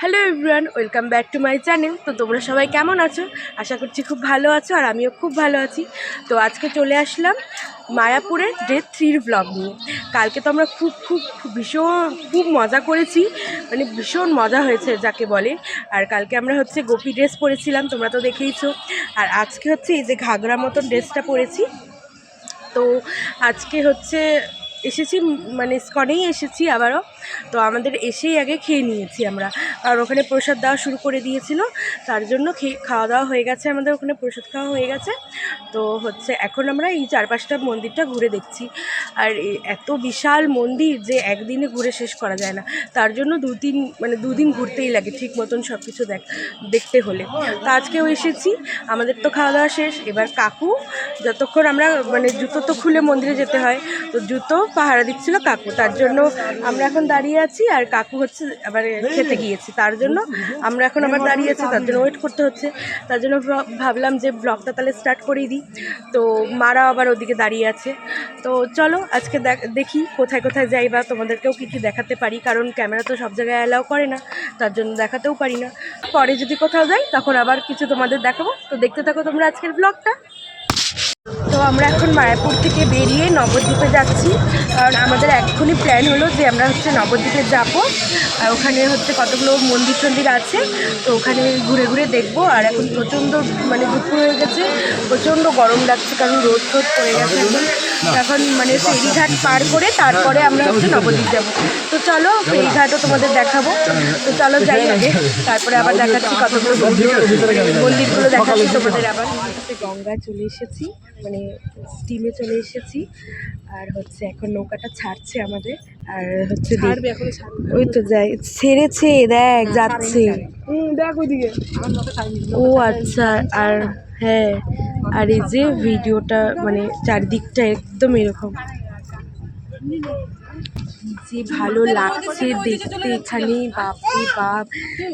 Hello everyone, welcome back to my channel. তো তোমরা সবাই কেমন আছো? আশা করছি খুব ভালো আছো আর আমিও খুব ভালো আছি। তো আজকে চলে আসলাম মায়াপুরের ডে থ্রির ব্লগ নিয়ে। কালকে তো আমরা খুব খুব ভীষণ, খুব মজা করেছি। মানে ভীষণ মজা হয়েছে, যাকে বলে। আর কালকে আমরা হচ্ছে গোপী ড্রেস পরেছিলাম, তোমরা তো দেখেইছো। আর আজকে হচ্ছে এই যে ঘাগরা মতন ড্রেসটা পরেছি। তো আজকে হচ্ছে এসেছি মানে স্কনেই এসেছি আবারও। তো আমাদের এসেই আগে খেয়ে নিয়েছি আমরা। আর ওখানে প্রসাদ দেওয়া শুরু করে দিয়েছিল, তার জন্য খেয়ে, খাওয়া দাওয়া হয়ে গেছে আমাদের ওখানে, প্রসাদ খাওয়া হয়ে গেছে। তো হচ্ছে এখন আমরা এই চারপাশটা মন্দিরটা ঘুরে দেখছি। আর এত বিশাল মন্দির যে একদিনে ঘুরে শেষ করা যায় না। তার জন্য দু তিন মানে দুদিন ঘুরতেই লাগে, ঠিক মতন সব কিছু দেখ, দেখতে হলে। তো আজকেও এসেছি, আমাদের তো খাওয়া দাওয়া শেষ। এবার কাকু, যতক্ষণ আমরা মানে জুতো তো খুলে মন্দিরে যেতে হয়, তো জুতো পাহারা দিচ্ছিল কাকু। তার জন্য আমরা এখন দাঁড়িয়ে আছি আর কাকু হচ্ছে আবার খেতে গিয়েছে। তার জন্য আমরা এখন আবার দাঁড়িয়ে আছি, তার জন্য ওয়েট করতে হচ্ছে। তার জন্য ভাবলাম যে ব্লগটা তাহলে স্টার্ট করেই দিই। তো মারা আবার ওদিকে দাঁড়িয়ে আছে। তো চলো আজকে দেখি কোথায় কোথায় যাই বা তোমাদেরকেও কী কী দেখাতে পারি, কারণ ক্যামেরা তো সব জায়গায় অ্যালাউ করে না, তার জন্য দেখাতেও পারি না। পরে যদি কোথাও যাই, তখন আবার কিছু তোমাদের দেখাবো। তো দেখতে থাকো তোমরা আজকের ব্লগটা তো আমরা এখন মায়াপুর থেকে বেরিয়ে নবদ্বীপে যাচ্ছি। কারণ আমাদের এক্ষুনি প্ল্যান হলো যে আমরা হচ্ছে নবদ্বীপে যাব। আর ওখানে হচ্ছে কতগুলো মন্দির টন্দির আছে, তো ওখানে ঘুরে ঘুরে দেখব। আর এখন প্রচণ্ড মানে দুপুর হয়ে গেছে, প্রচণ্ড গরম লাগছে কারণ রোদ টোদ পড়ে গেছে এখন মানে ফেরিঘাট পার করে তারপরে আমরা হচ্ছে নবদ্বীপ যাব। তো চলো ফেরিঘাটও তোমাদের দেখাবো। তো চলো যাই আগে, তারপরে আবার দেখাচ্ছি কতগুলো মন্দির। মন্দিরগুলো দেখাচ্ছি তোমাদের আবার। গঙ্গায় চলে এসেছি। মানে স্টিমে চলে এসেছি। আর হচ্ছে এখন নৌকাটা ছাড়ছে আমাদের। আর হচ্ছে ওই তো যাই ছেড়েছে দেখ যাচ্ছে। দেখ ওইদিকে। ও আচ্ছা আর হ্যাঁ আর এই যে ভিডিওটা মানে চারদিকটা একদম এরকম। যে ভালো লাগছে দেখতে এখানে বাপরে বাপ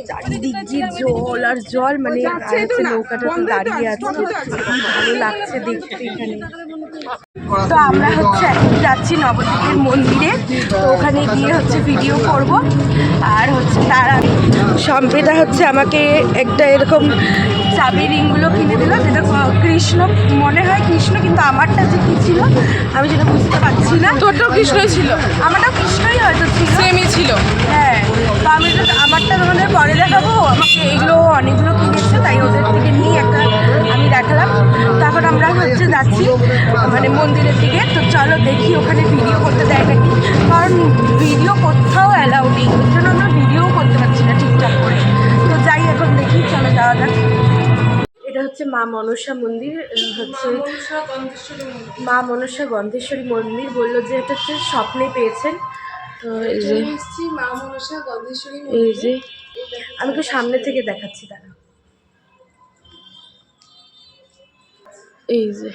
চারিদিক যে জল আর জল মানে নৌকাটা তো দাঁড়িয়ে আছে ভালো লাগছে দেখতে এখানে। তো আমরা হচ্ছে এখন যাচ্ছি নবদ্বীপের মন্দিরে তো ওখানে গিয়ে হচ্ছে ভিডিও করব। আর হচ্ছে তার সম্পেদা হচ্ছে আমাকে একটা এরকম চাবি রিংগুলো কিনে দিল যেটা কৃষ্ণ মনে হয় কৃষ্ণ কিন্তু আমারটা যে কী ছিল আমি সেটা বুঝতে পারছি না। তোরটাও কৃষ্ণই ছিল? আমারটাও কৃষ্ণই হয়তো ছিল। সেমই ছিল। হ্যাঁ তো আমি তো আমারটা তোমাদের পরে দেখাবো। আমাকে এগুলো অনেকগুলো কিনেছে তাই ওদের থেকে নিয়ে একটা আমি দেখালাম। তারপর আমরা হচ্ছে যাচ্ছি মানে মন্দিরের দিকে। তো চলো দেখি ওখানে ভিডিও করতে দেয় নাকি। কারণ ভিডিও কোথাও অ্যালাউ নেই। ওই জন্য আমরা ভিডিও করতে পারছি না ঠিকঠাক করে। তো যাই এখন দেখি চলো যাওয়া যাক। হচ্ছে মা মনসা মন্দির হচ্ছে মা মনসা গন্ধেশ্বরী মন্দির বলল যে এটা হচ্ছে স্বপ্নে পেয়েছেন। তো এই যে মা মনসা গন্ধেশ্বরী এই যে আমি তো সামনে থেকে দেখাচ্ছি দাঁড়া এই যে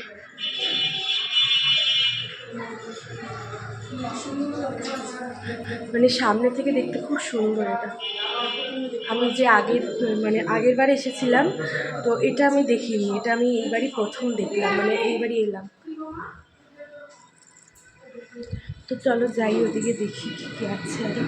মানে সামনে থেকে দেখতে খুব সুন্দর এটা। আমি যে আগের মানে আগের বার এসেছিলাম, তো এটা আমি দেখিনি। এটা আমি এইবারই প্রথম দেখলাম মানে এইবারই এলাম। তো চলো যাই, ওদিকে দেখি কী আছে আরও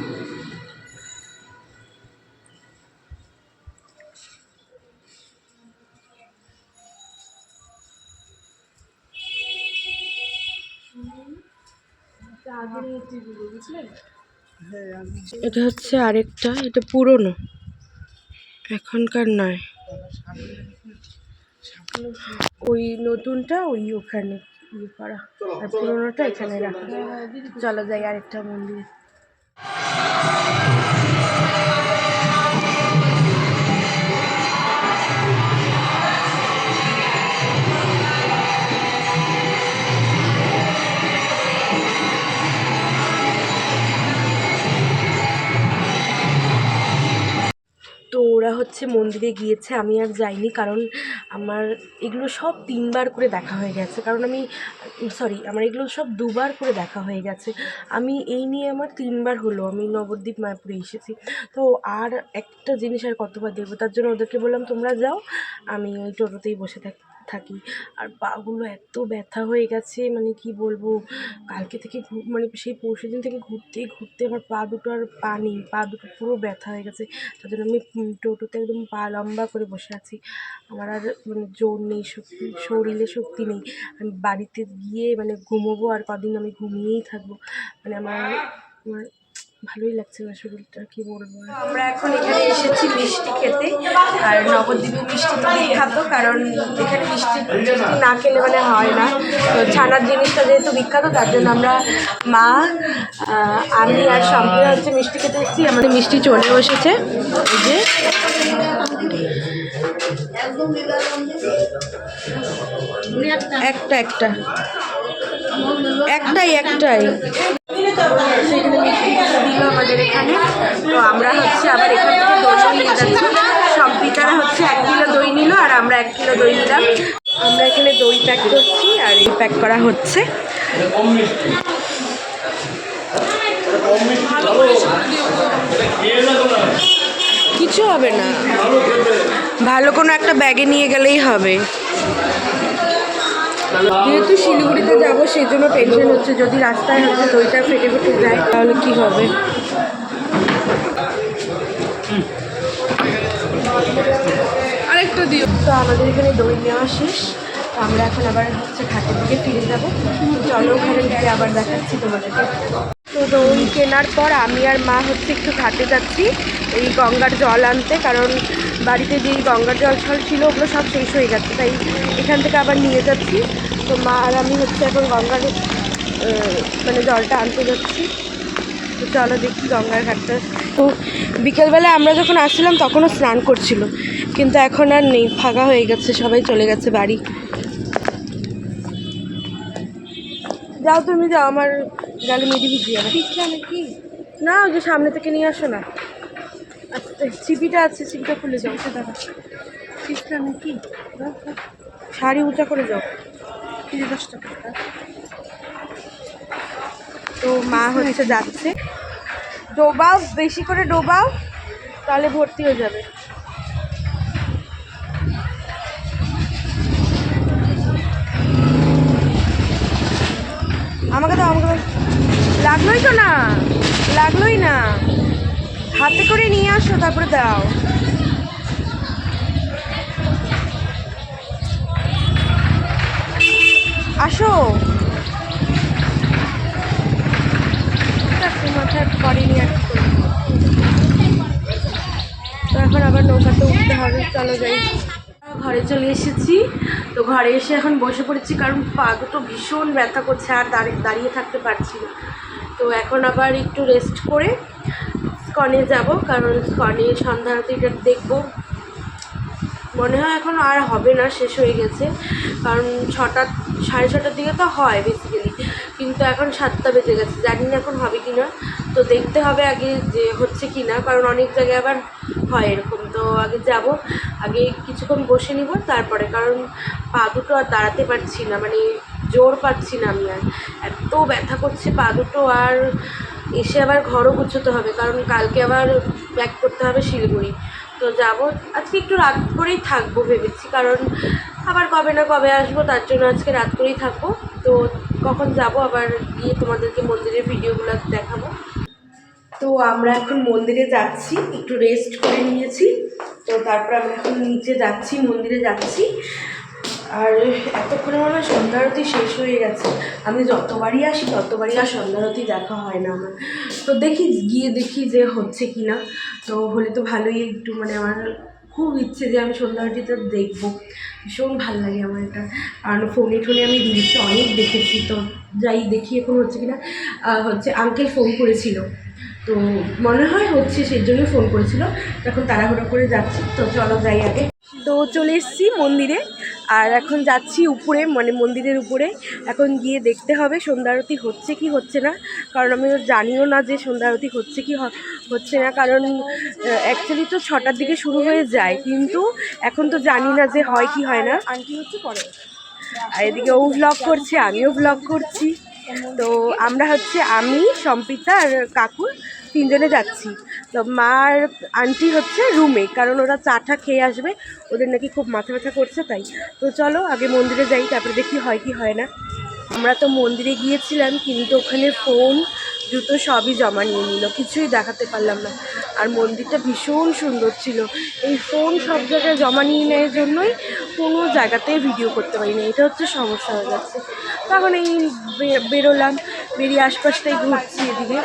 এটা হচ্ছে আরেকটা, এটা পুরনো। এখনকার নয়। ওই নতুনটা ওই ওখানে ইয়ে করা আর পুরোনোটা এখানে রাখা। চলো যাই আরেকটা মন্দির। হচ্ছে মন্দিরে গিয়েছে, আমি আর যাইনি কারণ আমার এগুলো সব তিনবার করে দেখা হয়ে গেছে। কারণ আমি সরি আমার এগুলো সব দুবার করে দেখা হয়ে গেছে। আমি এই নিয়ে আমার তিনবার হলো, আমি নবদ্বীপ, মায়াপুরে এসেছি। তো আর একটা জিনিস আর কতবার দেবো তার জন্য ওদেরকে বললাম, তোমরা যাও, আমি ওই টোটোতেই বসে থাকি থাকি। আর পাগুলো এত ব্যথা হয়ে গেছে মানে কি বলব, কালকে থেকে মানে সেই পরশু দিন থেকে ঘুরতে ঘুরতে আমার পা দুটো আর পা নেই, পা দুটো পুরো ব্যথা হয়ে গেছে। তার জন্য আমি টোটোতে একদম পা লম্বা করে বসে আছি। আমার আর মানে জোর নেই শক্তি শরীরে শক্তি নেই। আমি বাড়িতে গিয়ে মানে ঘুমোবো আর কদিন আমি ঘুমিয়েই থাকব। মানে আমার আমার ভালোই লাগছে না শরীরটা, কি বলব? আমরা এখন এখানে এসেছি মিষ্টি খেতে, আর নবদ্বীপে মিষ্টি তো বিখ্যাত, কারণ এখানে মিষ্টি না খেলে মানে হয় না। তো ছানার জিনিসটা যেহেতু বিখ্যাত, তার জন্য আমরা মা আমি আর সম্প্রিয়া হচ্ছে মিষ্টি খেতে এসেছি। আমাদের মিষ্টি চলে এসেছে যে। একটা একটা। একটাই একটাই। সেখানে মিষ্টি দিল আমাদের এখানে তো আমরা হচ্ছে আবার এখান থেকে দই নিয়ে যাচ্ছি সম্পিতারা হচ্ছে এক কিলো দই নিল আর আমরা এক কিলো দই নিলাম আমরা এখানে দই প্যাক করছি আর এই প্যাক করা হচ্ছে কিছু হবে না। ভালো কোনো একটা ব্যাগে নিয়ে গেলেই হবে। যেহেতু শিলিগুড়িতে যাব, সেই জন্য টেনশন হচ্ছে। যদি রাস্তায় হচ্ছে দইটা ফেটে ফেটে যায়, তাহলে কি হবে? তো আমাদের এখানে দই নেওয়া শেষ। আমরা এখন আবার হচ্ছে ঘাটের দিকে ফিরে যাব। চলো ওখানে গিয়ে আবার দেখাচ্ছি তোমাদেরকে। তো দই কেনার পর আমি আর মা হচ্ছে একটু ঘাটে যাচ্ছি। এই গঙ্গার জল আনতে, কারণ বাড়িতে যেই গঙ্গার জল ছল ছিল ওগুলো সব শেষ হয়ে গেছে। তাই এখান থেকে আবার নিয়ে যাচ্ছি। তো মা আর আমি হচ্ছে এখন গঙ্গার মানে জলটা আনতে যাচ্ছি। তো চলো দেখি গঙ্গার ঘাটটা। তো বিকেলবেলা আমরা যখন আসছিলাম তখনও স্নান করছিল। কিন্তু এখন আর নেই ফাঁকা হয়ে গেছে সবাই চলে গেছে বাড়ি। যাও তুমি যাও আমার গালে মেডি ভিজিয়ে যাবে নাকি? না ওই যে সামনে থেকে নিয়ে আসো না। ছিপিটা আছে ছিপিটা খুলে যাও সে দাদা পিসটা নাকি শাড়ি উঁচা করে যাও। দশ টাকা তো মা হচ্ছে যাচ্ছে। ডোবাও, বেশি করে ডোবাও, তাহলে ভর্তি হয়ে যাবে। আমাকে তো আমাকে লাগলোই তো না, লাগলোই না। হাতে করে নিয়ে আসো তারপরে দাও। আসো। আছে মাথায় করেনি আর তো এখন আবার নৌকাতে উঠতে হবে চলো যাই। ঘরে চলে এসেছি। তো ঘরে এসে এখন বসে পড়েছি কারণ পা দুটো ভীষণ ব্যথা করছে আর দাঁড়িয়ে থাকতে পারছি না। তো এখন আবার একটু রেস্ট করে স্কনে যাব, কারণ স্কনে সন্ধ্যা আরতিটা দেখব। মনে হয় এখন আর হবে না, শেষ হয়ে গেছে। কারণ ছটা, সাড়ে ছটার দিকে তো হয় বেসিক্যালি কিন্তু এখন সাতটা বেজে গেছে, জানি না এখন হবে কি না তো দেখতে হবে আগে যে হচ্ছে কি না কারণ অনেক জায়গায় আবার হয় এরকম। তো আগে যাব, আগে কিছুক্ষণ বসে নিব, তারপরে, কারণ পা দুটো আর দাঁড়াতে পারছি না মানে জোর পাচ্ছি না আমি আর। এত ব্যথা করছে পা দুটো, আর এসে আবার ঘরও গুছোতে হবে, কারণ কালকে আবার ব্যাক করতে হবে শিলিগুড়ি। তো যাব। আজকে একটু রাত করেই থাকব ভেবেছি, কারণ আবার কবে না কবে আসব, তার জন্য আজকে রাত করেই থাকব। তো কখন যাব আবার গিয়ে তোমাদেরকে মন্দিরের ভিডিওগুলো দেখাবো। তো আমরা এখন মন্দিরে যাচ্ছি, একটু রেস্ট করে নিয়েছি। তো তারপর আমরা এখন নিচে যাচ্ছি, মন্দিরে যাচ্ছি। আর এতক্ষণে মনে হয় সন্ধ্যারতি শেষ হয়ে গেছে। আমি যতবারই আসি, ততবারই আর সন্ধ্যারতি দেখা হয় না আমার। তো দেখি, গিয়ে দেখি যে হচ্ছে কি না তো হলে তো ভালোই একটু মানে আমার খুব ইচ্ছে যে আমি সন্ধ্যারতিটা দেখব। ভীষণ ভালো লাগে আমার এটা। কারণ ফোনে টোনে আমি রিলসে অনেক দেখেছি। তো যাই দেখি এখন হচ্ছে কি না হচ্ছে আঙ্কেল ফোন করেছিল। তো মনে হয় হচ্ছে সেই জন্যই ফোন করেছিল। তখন তাড়াহুড়ো করে যাচ্ছি। তো চলো যাই আগে। তো চলে এসেছি মন্দিরে। আর এখন যাচ্ছি উপরে মানে মন্দিরের উপরে। এখন গিয়ে দেখতে হবে সন্ধ্যা আরতি হচ্ছে কি হচ্ছে না। কারণ আমি জানিও না যে সন্ধ্যা আরতি হচ্ছে কি হচ্ছে না। কারণ অ্যাকচুয়ালি তো ছটার দিকে শুরু হয়ে যায়। কিন্তু এখন তো জানি না যে হয় কি হয় না। আন্টি হচ্ছে পরে আর এদিকে ও ব্লগ করছে আমিও ব্লগ করছি। তো আমরা হচ্ছে আমি, সম্পিতা আর কাকুর তিনজনে যাচ্ছি। তো মার আন্টি হচ্ছে রুমে কারণ ওরা চাটা খেয়ে আসবে, ওদের নাকি খুব মাথা ব্যথা করছে তাই। তো চলো আগে মন্দিরে যাই, তারপরে দেখি হয় কি হয় না। আমরা তো মন্দিরে গিয়েছিলাম, কিন্তু ওখানে ফোন জুতো সবই জমা নিয়ে নিল, কিছুই দেখাতে পারলাম না। আর মন্দিরটা ভীষণ সুন্দর ছিল। এই ফোন সব জায়গায় জমা নিয়ে নেওয়ার জন্যই কোনো জায়গাতেই ভিডিও করতে পারি না এটা হচ্ছে সমস্যা হয়ে যাচ্ছে। তখন এই বেরোলাম, বেরিয়ে আশপাশটাই ঘুরছি এদিকে।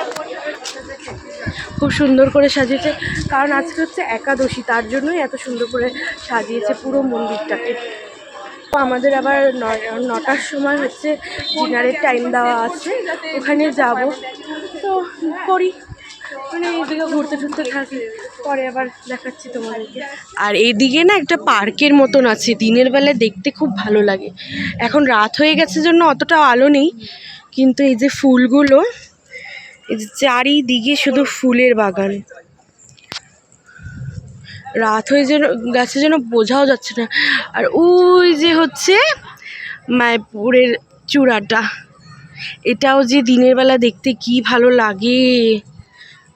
খুব সুন্দর করে সাজিয়েছে। কারণ আজকে হচ্ছে একাদশী, তার জন্যই এত সুন্দর করে সাজিয়েছে পুরো মন্দিরটাকে। আমাদের আবার নটার সময় হচ্ছে ডিনারের টাইম দেওয়া আছে, ওখানে যাব। তো করি। মানে এইদিকে ঘুরতে টুরতে থাকি, পরে আবার দেখাচ্ছি তোমাদেরকে। আর এইদিকে না একটা পার্কের মতন আছে, দিনের বেলা দেখতে খুব ভালো লাগে। এখন রাত হয়ে গেছে জন্য অতটা আলো নেই, কিন্তু এই যে ফুলগুলো, এই যে চারিদিকে শুধু ফুলের বাগান। রাত হয়ে যেন, গাছে যেন বোঝাও যাচ্ছে না। আর ওই যে হচ্ছে মায়াপুরের চূড়াটা। এটাও যে দিনের বেলা দেখতে কি ভালো লাগে।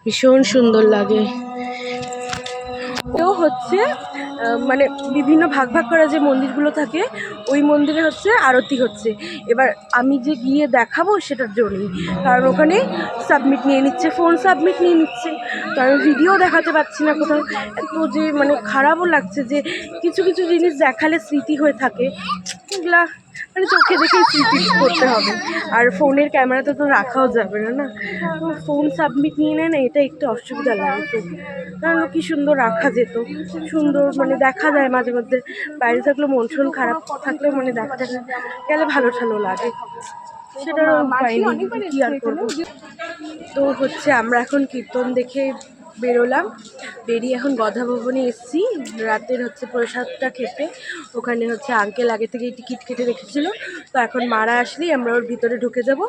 ভীষণ সুন্দর লাগে। তো হচ্ছে মানে বিভিন্ন ভাগ ভাগ করা যে মন্দিরগুলো থাকে, ওই মন্দিরে হচ্ছে আরতি হচ্ছে। এবার আমি যে গিয়ে দেখাবো সেটার জন্যই। কারণ ওখানে সাবমিট নিয়ে নিচ্ছে ফোন সাবমিট নিয়ে নিচ্ছে। তো আমি ভিডিও দেখাতে পারছি না কোথাও। এত যে মানে খারাপও লাগছে যে কিছু কিছু জিনিস দেখালে স্মৃতি হয়ে থাকে। এগুলা মানে চোখে দেখে স্মৃতি করতে হবে। আর ফোনের ক্যামেরাতে তো রাখাও যাবে না না? ফোন সাবমিট নিয়ে নেয় না এটা একটু অসুবিধা লাগে কারণ কি সুন্দর রাখা যেত। সুন্দর মানে দেখা যায় মাঝে মধ্যে। বাইরে থাকলে মন শোন খারাপ থাকলেও মানে দেখা দেখা গেলে ভালো ভালো লাগে। সেটার উপায় নেই। কি আর করব? তো হচ্ছে আমরা এখন কীর্তন দেখে বেরোলাম। বেরিয়ে এখন গধা ভবনে এসেছি। রাতের হচ্ছে প্রসাদটা খেতে। ওখানে হচ্ছে আঙ্কেল আগে থেকেই টিকিট কেটে রেখেছিল। তো এখন মারা আসলেই আমরা ওর ভিতরে ঢুকে যাব।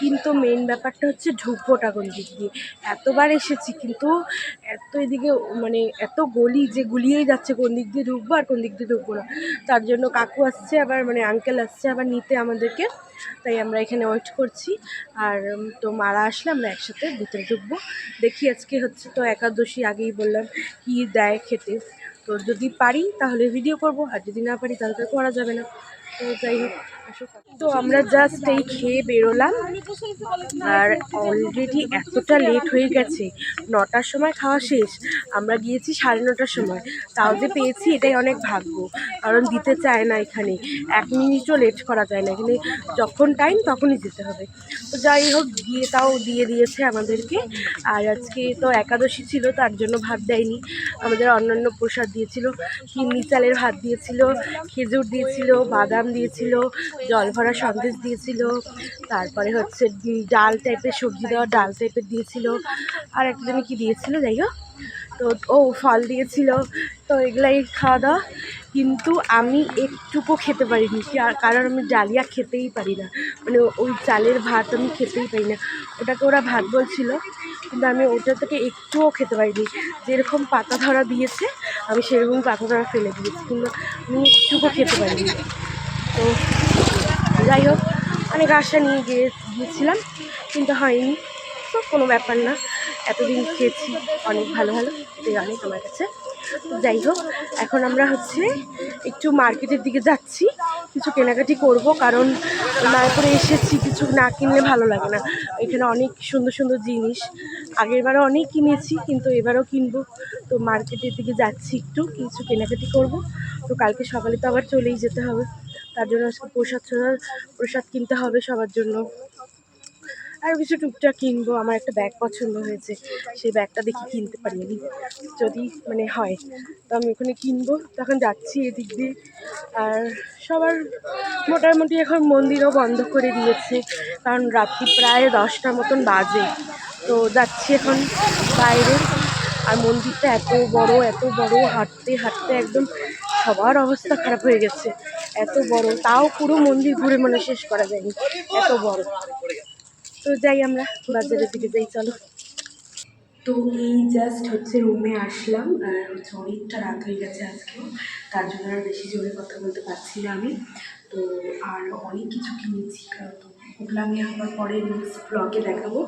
কিন্তু মেন ব্যাপারটা হচ্ছে ঢুকবোটা কোন দিক দিয়ে? এতবার এসেছি, কিন্তু এত এদিকে মানে এত গলি যে গুলিয়েই যাচ্ছে কোন দিক দিয়ে ঢুকবো আর কোন দিক দিয়ে ঢুকবো না। তার জন্য কাকু আসছে আবার মানে আঙ্কেল আসছে আবার নিতে আমাদেরকে। তাই আমরা এখানে ওয়েট করছি। আর তো মারা আসলে আমরা একসাথে ভিতরে ঢুকবো। দেখি আজকে হচ্ছে তো একাদশী আগেই বললাম কি দেয় খেতে তো যদি পারি তাহলে ভিডিও করব, আর যদি না পারি তাহলে তো করা যাবে না তো যাই হোক। তো আমরা জাস্ট এই খেয়ে বেরোলাম। আর অলরেডি এতটা লেট হয়ে গেছে। নটার সময় খাওয়া শেষ। আমরা গিয়েছি সাড়ে নটার সময়। তাও যে পেয়েছি এটাই অনেক ভাগ্য। কারণ দিতে চায় না এখানে। এক মিনিটও লেট করা যায় না। এখানে যখন টাইম তখনই যেতে হবে। তো যাই হোক, গিয়ে তাও দিয়ে দিয়েছে আমাদেরকে। আর আজকে তো একাদশী ছিল, তার জন্য ভাত দেয়নি। আমাদের অন্যান্য প্রসাদ দিয়েছিল। কিন্নি চালের ভাত দিয়েছিল, খেজুর দিয়েছিল, বাদাম দিয়েছিল জল ভরা সন্দেশ দিয়েছিল, তারপরে হচ্ছে ডাল টাইপের সবজি দেওয়া ডাল টাইপের দিয়েছিল, আর একটা যেন কি দিয়েছিল যাই হোক তো ও ফল দিয়েছিল, তো এগুলাই খাওয়া দাওয়া। কিন্তু আমি একটুকু খেতে পারিনি, কার- কারণ আমি ডালিয়া খেতেই পারি না। মানে ওই চালের ভাত আমি খেতেই পারি না। ওটাকে ওরা ভাত বলছিল, কিন্তু আমি ওটা থেকে একটুও খেতে পারিনি। যেরকম পাতা ধরা দিয়েছে, আমি সেরকম পাতা ধরা ফেলে দিয়েছি, কিন্তু আমি একটুকু খেতে পারিনি। তো যাই হোক অনেক আশা নিয়ে গিয়ে গিয়েছিলাম, কিন্তু হয়নি। তো কোনো ব্যাপার না, এতদিন খেয়েছি, অনেক ভালো ভালো, এটাই অনেক আমার কাছে। যাই হোক, এখন আমরা হচ্ছে একটু মার্কেটের দিকে যাচ্ছি, কিছু কেনাকাটি করব, কারণ করে এসেছি, কিছু না কিনলে ভালো লাগে না। এখানে অনেক সুন্দর সুন্দর জিনিস আগেরবারও অনেক কিনেছি, কিন্তু এবারও কিনবো। তো মার্কেটের দিকে যাচ্ছি একটু, কিছু কেনাকাটি করব। তো কালকে সকালে তো আবার চলেই যেতে হবে। তার জন্য আজকে প্রসাদ প্রসাদ কিনতে হবে সবার জন্য। আর কিছু টুকটাক কিনবো, আমার একটা ব্যাগ পছন্দ হয়েছে, সেই ব্যাগটা দেখি কিনতে পারিনি। যদি মানে হয়, তো আমি ওখানে কিনবো। তখন যাচ্ছি এদিক দিয়ে। আর সবার মোটামুটি এখন মন্দিরও বন্ধ করে দিয়েছে, কারণ রাত্রি প্রায় দশটার মতন বাজে। তো যাচ্ছি এখন বাইরে। আর মন্দিরটা এত বড় এত বড়, হাঁটতে হাঁটতে একদম সবার অবস্থা খারাপ হয়ে গেছে। এত বড়, তাও পুরো মন্দির ঘুরে মানে শেষ করা যায়নি। এত বড়। তো যাই আমরা বাজারের দিকে যাই, চলো। তো এই জাস্ট হচ্ছে রুমে আসলাম, আর হচ্ছে অনেকটা রাত হয়ে গেছে আজকেও। তার জন্য আর বেশি জোরে কথা বলতে পারছি না আমি। তো আর অনেক কিছু কিনেছি, কারণ ওগুলো আমি আবার পরে নেক্সট ব্লগে দেখাবো।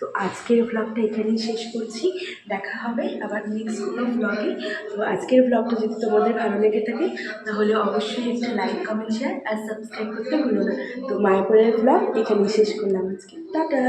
তো আজকের ব্লগটা এখানেই শেষ করছি। দেখা হবে আবার নেক্সট কোনো ব্লগে তো আজকের ব্লগটা যদি তোমাদের ভালো লেগে থাকে, তাহলে অবশ্যই একটা লাইক কমেন্ট শেয়ার আর সাবস্ক্রাইব করতে ভুলো না। তো মায়াপুরের ব্লগ এখানেই শেষ করলাম আজকে। টাটা!